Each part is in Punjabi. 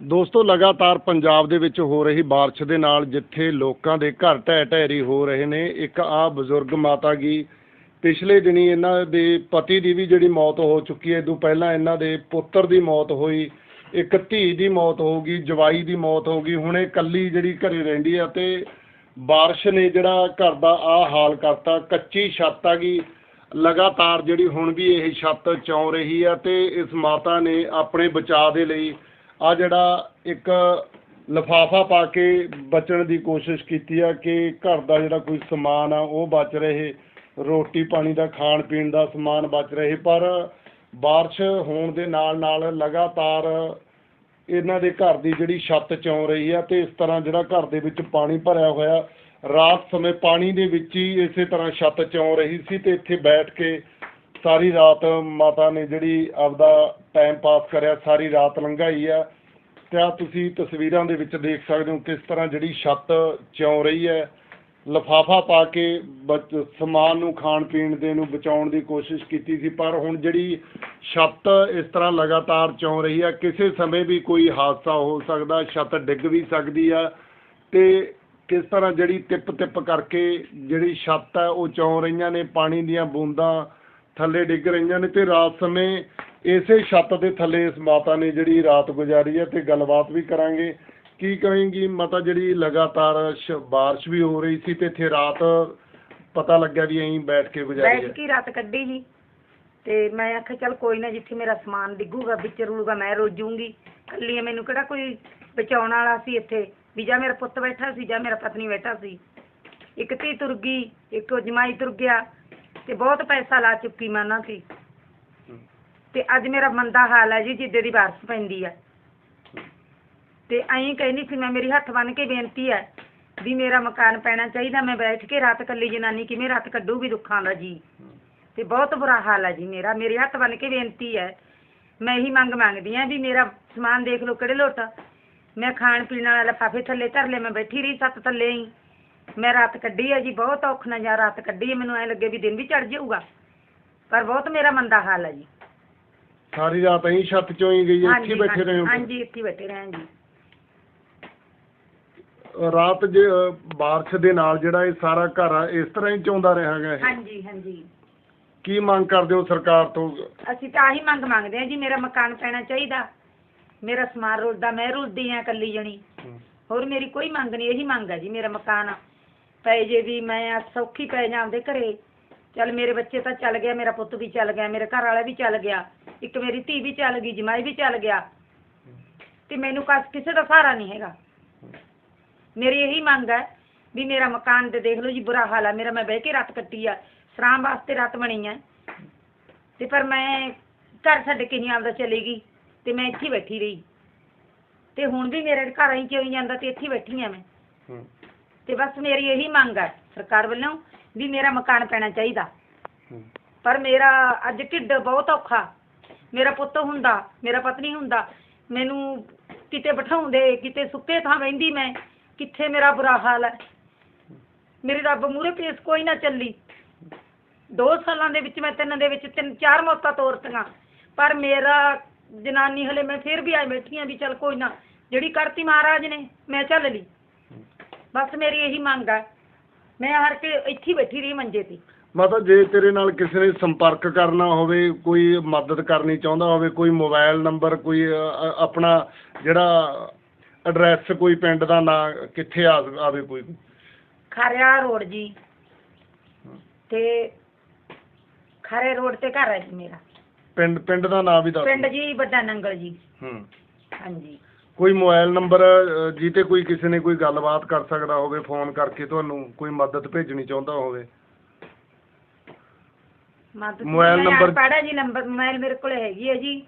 ਦੋਸਤੋ ਲਗਾਤਾਰ ਪੰਜਾਬ ਦੇ ਵਿੱਚ ਹੋ ਰਹੀ بارش ਦੇ ਨਾਲ ਜਿੱਥੇ ਲੋਕਾਂ ਦੇ ਘਰ ਢਹਿ ਢੇਰੀ ਹੋ ਰਹੇ ਨੇ ਇੱਕ ਆ ਬਜ਼ੁਰਗ ਮਾਤਾ ਗੀ ਪਿਛਲੇ ਦਿਨੀ ਇਹਨਾਂ ਦੇ ਪਤੀ ਦੀ ਵੀ ਜਿਹੜੀ ਮੌਤ ਹੋ ਚੁੱਕੀ ਹੈ ਇਹ ਤੋਂ ਪਹਿਲਾਂ ਇਹਨਾਂ ਦੇ ਪੁੱਤਰ ਦੀ ਮੌਤ ਹੋਈ ਇੱਕ ਧੀ ਦੀ ਮੌਤ ਹੋ ਗਈ ਜਵਾਈ ਦੀ ਮੌਤ ਹੋ ਗਈ ਹੁਣ ਇਹ ਇਕੱਲੀ ਜਿਹੜੀ ਘਰੇ ਰਹਿੰਦੀ ਆ ਤੇ بارش ਨੇ ਜਿਹੜਾ ਘਰ ਦਾ ਆ ਹਾਲ ਕਰਤਾ ਕੱਚੀ ਛੱਤ ਆ ਗਈ ਲਗਾਤਾਰ ਜਿਹੜੀ ਹੁਣ ਵੀ ਇਹ ਛੱਤ ਚੌਂ ਰਹੀ ਆ ਤੇ ਇਸ ਮਾਤਾ ਨੇ ਆਪਣੇ ਬਚਾਅ ਦੇ ਲਈ ਆ ਜਿਹੜਾ ਇੱਕ ਲਫਾਫਾ ਪਾ ਕੇ ਬਚਣ ਦੀ ਕੋਸ਼ਿਸ਼ ਕੀਤੀ ਆ ਕਿ ਘਰ ਦਾ ਜਿਹੜਾ ਕੋਈ ਸਮਾਨ ਆ ਉਹ ਬਚ ਰਹੇ ਰੋਟੀ ਪਾਣੀ ਦਾ ਖਾਣ ਪੀਣ ਦਾ ਸਮਾਨ ਬਚ ਰਹੇ ਪਰ بارش ਹੋਣ ਦੇ ਨਾਲ ਨਾਲ ਲਗਾਤਾਰ ਇਹਨਾਂ ਦੇ ਘਰ ਦੀ ਜਿਹੜੀ ਛੱਤ ਚੌਂ ਰਹੀ ਆ ਤੇ ਇਸ ਤਰ੍ਹਾਂ ਜਿਹੜਾ ਘਰ ਦੇ ਵਿੱਚ ਪਾਣੀ ਭਰਿਆ ਹੋਇਆ ਰਾਤ ਸਮੇਂ ਪਾਣੀ ਦੇ ਵਿੱਚ ਹੀ ਇਸੇ ਤਰ੍ਹਾਂ ਛੱਤ ਚੌਂ ਰਹੀ ਸੀ ਤੇ ਇੱਥੇ ਬੈਠ ਕੇ ਸਾਰੀ ਰਾਤ ਮਾਤਾ ਨੇ ਜਿਹੜੀ ਆਪਦਾ ਟਾਈਮ ਪਾਸ ਕਰਿਆ, ਸਾਰੀ ਰਾਤ ਲੰਘਾਈ ਆ। ਤੇ ਆ ਤੁਸੀਂ ਤਸਵੀਰਾਂ ਦੇ ਵਿੱਚ ਦੇਖ ਸਕਦੇ ਹੋ ਕਿਸ ਤਰ੍ਹਾਂ ਜਿਹੜੀ ਛੱਤ ਚੌਂ ਰਹੀ ਹੈ। ਲਫਾਫਾ ਪਾ ਕੇ ਬਚ, ਸਮਾਨ ਨੂੰ ਖਾਣ ਪੀਣ ਦੇ ਨੂੰ ਬਚਾਉਣ ਦੀ ਕੋਸ਼ਿਸ਼ ਕੀਤੀ ਸੀ, ਪਰ ਹੁਣ ਜਿਹੜੀ ਛੱਤ ਇਸ ਤਰ੍ਹਾਂ ਲਗਾਤਾਰ ਚੌਂ ਰਹੀ ਹੈ ਕਿਸੇ ਸਮੇਂ ਵੀ ਕੋਈ ਹਾਦਸਾ ਹੋ ਸਕਦਾ, ਛੱਤ ਡਿੱਗ ਵੀ ਸਕਦੀ ਆ। ਤੇ ਕਿਸ ਤਰ੍ਹਾਂ ਜਿਹੜੀ ਟਿਪ ਟਿਪ ਕਰਕੇ ਜਿਹੜੀ ਛੱਤ ਹੈ ਉਹ ਚੌਂ ਰਹੀਆਂ ਨੇ, ਪਾਣੀ ਦੀਆਂ ਬੂੰਦਾਂ ਥੱਲੇ ਡਿੱਗ ਰਹੀਆਂ ਨੇ ਤੇ ਰਾਤ ਸਮੇਂ ਇਸੇ ਛੱਤ ਦੇ ਥੱਲੇ ਇਸ ਮਾਤਾ ਨੇ ਜਿਹੜੀ ਰਾਤ ਗੁਜ਼ਾਰੀ ਹੈ ਤੇ ਗੱਲਬਾਤ ਵੀ ਕਰਾਂਗੇ। ਕੀ ਕਹੇਂਗੀ ਮਾਤਾ ਜਿਹੜੀ ਲਗਾਤਾਰ ਬਾਰਿਸ਼ ਵੀ ਹੋ ਰਹੀ ਸੀ ਤੇ ਇੱਥੇ ਰਾਤ ਪਤਾ ਲੱਗਿਆ ਵੀ ਐਂ ਬੈਠ ਕੇ ਗੁਜ਼ਾਰੀ ਬੈਠ ਹੈ। ਕੇ ਰਾਤ ਕੱਢੀ ਜੀ ਤੇ ਮੈਂ ਆਖਿਆ ਚੱਲ ਕੋਈ ਨਾ ਜਿੱਥੇ ਮੇਰਾ ਸਮਾਨ ਡਿੱਗੂਗਾ ਵਿੱਚ ਰੂਗਾ ਮੈਂ ਰੋਜੂਗੀ। ਕੱਲੀ ਮੈਨੂੰ ਕਿਹੜਾ ਕੋਈ ਬਚਾਉਣ ਵਾਲਾ ਸੀ ਇੱਥੇ? ਵੀ ਜਾਂ ਮੇਰਾ ਪੁੱਤ ਬੈਠਾ ਸੀ ਜਾਂ ਮੇਰਾ ਪਤਨੀ ਬੈਠਾ ਸੀ। ਇੱਕ ਧੀ ਤੁਰ ਗਈ ਇੱਕ ਜਮਾਈ ਤੁਰ ਗਿਆ। ਤੇ ਬਹੁਤ ਪੈਸਾ ਲਾ ਚੁੱਕੀ ਮੈਂ ਉਹਨਾਂ ਤੇ ਤੇ ਅੱਜ ਮੇਰਾ ਮੰਦਾ ਹਾਲ ਹੈ ਜੀ, ਜਿੱਦੇ ਦੀ ਬਾਰਿਸ਼ ਪੈਂਦੀ ਆ ਤੇ ਐਂ ਕਹਿੰਦੀ ਸੀ, ਮੈਂ ਮੇਰੀ ਹੱਥ ਬੰਨ ਕੇ ਬੇਨਤੀ ਹੈ ਵੀ ਮੇਰਾ ਮਕਾਨ ਪੈਣਾ ਚਾਹੀਦਾ, ਮੈਂ ਬੈਠ ਕੇ ਰਾਤ ਕੱਲੀ ਜਨਾਨੀ ਕਿਵੇਂ ਰਾਤ ਕੱਢੂਗੀ ਦੁੱਖਾਂ ਦਾ ਜੀ। ਤੇ ਬਹੁਤ ਬੁਰਾ ਹਾਲ ਹੈ ਜੀ ਮੇਰਾ, ਮੇਰੇ ਹੱਥ ਬੰਨ ਕੇ ਬੇਨਤੀ ਹੈ। ਮੈਂ ਇਹੀ ਮੰਗ ਮੰਗਦੀ ਆ ਵੀ ਮੇਰਾ ਸਮਾਨ ਦੇਖ ਲਓ ਕਿਹੜੇ ਲੋਟ ਮੈਂ ਖਾਣ ਪੀਣ ਵਾਲਾ ਲਿਫਾਫੇ ਥੱਲੇ ਧਰ ਲਏ, ਮੈਂ ਬੈਠੀ ਰਹੀ ਸੱਤ ਥੱਲੇ ਹੀ। ਮੈਂ ਰਾਤ ਕੱਢੀ ਹੈ ਜੀ ਬਹੁਤ ਔਖ ਨਾਲ ਜਾਂ ਰਾਤ ਕੱਢੀ ਹੈ ਮੈਨੂੰ ਐ ਲੱਗੇ ਵੀ ਦਿਨ ਵੀ ਚੜ ਜਾਊਗਾ ਪਰ ਬਹੁਤ ਮੇਰਾ ਮੰਦਾ ਹਾਲ ਹੈ ਜੀ ਸਾਰੀ ਰਾਤ ਐਂ ਛੱਤ ਚੋਂ ਹੀ ਗਈ ਹੈ, ਇੱਥੇ ਹਾਂਜੀ ਹੀ ਬੈਠੇ ਰਹੇ ਹੋ ਹਾਂਜੀ ਇੱਥੇ ਹੀ ਬੈਠੇ ਰਹੇ ਹਾਂ ਜੀ ਰਾਤ ਜੇ بارش ਦੇ ਨਾਲ ਜਿਹੜਾ ਇਹ ਸਾਰਾ ਘਰ ਆ ਇਸ ਤਰ੍ਹਾਂ ਹੀ ਚੌਂਦਾ ਰਿਹਾ ਗਾ ਇਹ ਹਾਂਜੀ ਹਾਂਜੀ ਕੀ ਮੰਗ ਕਰਦੇ ਹੋ ਸਰਕਾਰ ਤੋਂ ਅਸੀਂ ਤਾਂ ਆਹੀ ਮੰਗ ਮੰਗਦੇ ਹਾਂ ਜੀ ਮੇਰਾ ਮਕਾਨ ਪੈਣਾ ਚਾਹੀਦਾ ਮੇਰਾ ਸਮਾਨ ਰੁਲਦਾ ਮੈਂ ਰੁਲਦੀ ਆ ਇਕੱਲੀ ਜਣੀ ਹੋਰ ਮੇਰੀ ਕੋਈ ਮੰਗ ਨਹੀਂ ਇਹੀ ਮੰਗ ਹੈ ਜੀ ਮੇਰਾ ਮਕਾਨ ਪੈ ਜੇ ਵੀ ਮੈਂ ਸੌਖੀ ਪੈ ਜਾ ਆਪਦੇ ਘਰੇ। ਚੱਲ ਮੇਰੇ ਬੱਚੇ ਤਾਂ ਚੱਲ ਗਿਆ, ਮੇਰਾ ਪੁੱਤ ਵੀ ਚੱਲ ਗਿਆ, ਮੇਰੇ ਘਰ ਵਾਲਾ ਵੀ ਚੱਲ ਗਿਆ, ਇੱਕ ਮੇਰੀ ਧੀ ਵੀ ਚੱਲ ਗਈ, ਜਮਾਈ ਵੀ ਚੱਲ ਗਿਆ। ਤੇ ਮੈਨੂੰ ਕਸ ਕਿਸੇ ਦਾ ਸਹਾਰਾ ਨਹੀਂ ਹੈਗਾ। ਮੇਰੀ ਇਹੀ ਮੰਗ ਹੈ ਵੀ ਮੇਰਾ ਮਕਾਨ ਤੇ ਦੇਖ ਲਓ ਜੀ, ਬੁਰਾ ਹਾਲ ਆ। ਮੇਰਾ ਮੈਂ ਬਹਿ ਕੇ ਰਾਤ ਕੱਟੀ ਆ। ਸਰਾਂ ਵਾਸਤੇ ਰਾਤ ਬਣੀ ਆ। ਤੇ ਪਰ ਮੈਂ ਘਰ ਛੱਡ ਕੇ ਨਹੀਂ ਆਪਦਾ ਚਲੀ ਗਈ ਤੇ ਮੈਂ ਇੱਥੇ ਬੈਠੀ ਰਹੀ। ਤੇ ਹੁਣ ਵੀ ਮੇਰੇ ਘਰ ਹੀ ਚੋਈ ਜਾਂਦਾ ਤੇ ਇੱਥੇ ਬੈਠੀ ਆ ਮੈਂ। ਤੇ ਬਸ ਮੇਰੀ ਇਹੀ ਮੰਗ ਹੈ ਸਰਕਾਰ ਵੱਲੋਂ ਵੀ ਮੇਰਾ ਮਕਾਨ ਪੈਣਾ ਚਾਹੀਦਾ। ਪਰ ਮੇਰਾ ਅੱਜ ਢਿੱਡ ਬਹੁਤ ਔਖਾ। ਮੇਰਾ ਪੁੱਤ ਹੁੰਦਾ ਮੇਰਾ ਪਤਨੀ ਹੁੰਦਾ ਮੈਨੂੰ ਕਿਤੇ ਬਿਠਾਉਂਦੇ ਕਿਤੇ ਸੁੱਕੇ ਥਾਂ ਬਹਿੰਦੀ ਮੈਂ ਕਿੱਥੇ ਮੇਰਾ ਬੁਰਾ ਹਾਲ ਹੈ? ਮੇਰੀ ਰੱਬ ਮੂਹਰੇ ਪੇਸ ਕੋਈ ਨਾ ਚੱਲੀ। ਦੋ ਸਾਲਾਂ ਦੇ ਵਿੱਚ ਮੈਂ ਤਿੰਨ ਦੇ ਵਿੱਚ ਤਿੰਨ ਚਾਰ ਮੌਤਾਂ ਤੋਰਤੀਆਂ। ਪਰ ਮੇਰਾ ਜਨਾਨੀ ਹਲੇ ਮੈਂ ਫਿਰ ਵੀ ਆਈ ਬੈਠੀ ਆਂ ਵੀ ਚੱਲ ਕੋਈ ਨਾ। ਜਿਹੜੀ ਕਰਤੀ ਮਹਾਰਾਜ ਨੇ ਮੈਂ ਚੱਲ ਲਈ। ਬਸ ਮੇਰੀ ਇਹੀ ਮੰਗ ਹੈ ਮੈਂ ਹਰ ਕੇ ਇੱਥੇ ਹੀ ਬੈਠੀ ਰਹੀ ਮੰਜੇ ਤੇ। ਮਾਤਾ ਜੇ ਤੇਰੇ ਨਾਲ ਕਿਸੇ ਨੇ ਸੰਪਰਕ ਕਰਨਾ ਹੋਵੇ ਕੋਈ ਮਦਦ ਕਰਨੀ ਚਾਹੁੰਦਾ ਹੋਵੇ ਕੋਈ ਮੋਬਾਈਲ ਨੰਬਰ ਕੋਈ ਅ, ਆਪਣਾ ਜਿਹੜਾ ਐਡਰੈਸ ਕੋਈ ਪਿੰਡ ਦਾ ਨਾਂ ਕਿੱਥੇ ਆ ਆਵੇ ਕੋਈ। ਖਾਰਿਆ ਰੋਡ ਜੀ। ਤੇ ਖਾਰੇ ਰੋਡ ਤੇ ਘਰ ਹੈ ਜੀ ਮੇਰਾ। ਪਿੰਡ ਪਿੰਡ ਦਾ ਨਾਂ ਵੀ ਦੱਸ ਪਿੰਡ ਜੀ ਵੱਡਾ ਨੰਗਲ ਜੀ। ਹੂੰ। ਹਾਂਜੀ। ਕੋਈ ਮੋਬਾਈਲ ਨੰਬਰ ਜੀ ਤੇ ਕੋਈ ਕਿਸੇ ਨੇ ਕੋਈ ਗੱਲਬਾਤ ਕਰ ਸਕਦਾ ਹੋਵੇ ਫੋਨ ਕਰਕੇ ਤੁਹਾਨੂੰ ਕੋਈ ਮਦਦ ਭੇਜਣੀ ਚਾਹੁੰਦਾ ਹੋਵੇ। ਮੋਬਾਈਲ ਨੰਬਰ- ਪੜਾ ਜੀ ਨੰਬਰ ਮੋਬਾਈਲ ਮੇਰੇ ਕੋਲ ਹੈਗੀ ਹੈ ਜੀ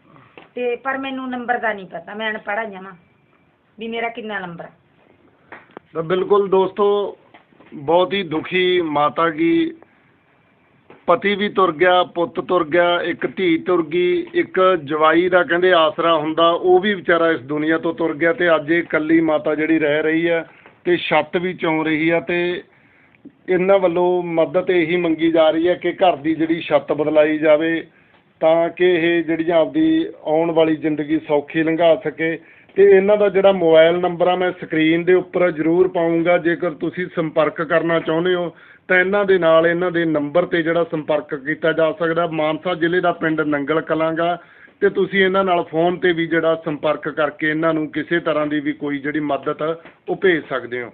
ਤੇ ਪਰ ਮੈਨੂੰ ਨੰਬਰ ਦਾ ਨਹੀਂ ਪਤਾ ਮੈਂ ਅਨਪੜ੍ਹ ਜਾਵਾਂ ਵੀ ਮੇਰਾ ਕਿੰਨਾ ਨੰਬਰ ਹੈ ਤਾਂ ਬਿਲਕੁਲ ਦੋਸਤੋ ਬਹੁਤ ਹੀ ਦੁਖੀ ਮਾਤਾ ਕੀ ਪਤੀ ਵੀ ਤੁਰ ਗਿਆ, ਪੁੱਤ ਤੁਰ ਗਿਆ, ਇੱਕ ਧੀ ਤੁਰ ਗਈ, ਇੱਕ ਜਵਾਈ ਦਾ ਕਹਿੰਦੇ ਆਸਰਾ ਹੁੰਦਾ, ਉਹ ਵੀ ਵਿਚਾਰਾ ਇਸ ਦੁਨੀਆ ਤੋਂ ਤੁਰ ਗਿਆ ਅਤੇ ਅੱਜ ਇਹ ਇਕੱਲੀ ਮਾਤਾ ਜਿਹੜੀ ਰਹਿ ਰਹੀ ਹੈ ਅਤੇ ਛੱਤ ਵੀ ਚੌਂ ਰਹੀ ਆ ਅਤੇ ਇਹਨਾਂ ਵੱਲੋਂ ਮਦਦ ਇਹੀ ਮੰਗੀ ਜਾ ਰਹੀ ਹੈ ਕਿ ਘਰ ਦੀ ਜਿਹੜੀ ਛੱਤ ਬਦਲਾਈ ਜਾਵੇ ਤਾਂ ਕਿ ਇਹ ਜਿਹੜੀਆਂ ਆਪਦੀ ਆਉਣ ਵਾਲੀ ਜ਼ਿੰਦਗੀ ਸੌਖੀ ਲੰਘਾ ਸਕੇ। ਅਤੇ ਇਹਨਾਂ ਦਾ ਜਿਹੜਾ ਮੋਬਾਇਲ ਨੰਬਰ ਆ, ਮੈਂ ਸਕਰੀਨ ਦੇ ਉੱਪਰ ਜ਼ਰੂਰ ਪਾਊਂਗਾ, ਜੇਕਰ ਤੁਸੀਂ ਸੰਪਰਕ ਕਰਨਾ ਚਾਹੁੰਦੇ ਹੋ ਤਾਂ ਇਹਨਾਂ ਦੇ ਨਾਲ ਇਹਨਾਂ ਦੇ ਨੰਬਰ ਤੇ ਜਿਹੜਾ ਸੰਪਰਕ ਕੀਤਾ ਜਾ ਸਕਦਾ, ਮਾਨਸਾ ਜ਼ਿਲ੍ਹੇ ਦਾ ਪਿੰਡ ਨੰਗਲ ਕਲਾਂਗਾ ਅਤੇ ਤੁਸੀਂ ਇਹਨਾਂ ਨਾਲ ਫੋਨ ਤੇ ਵੀ ਜਿਹੜਾ ਸੰਪਰਕ ਕਰਕੇ ਇਹਨਾਂ ਨੂੰ ਕਿਸੇ ਤਰ੍ਹਾਂ ਦੀ ਵੀ ਕੋਈ ਜਿਹੜੀ ਮਦਦ ਉਹ ਭੇਜ ਸਕਦੇ ਹੋ।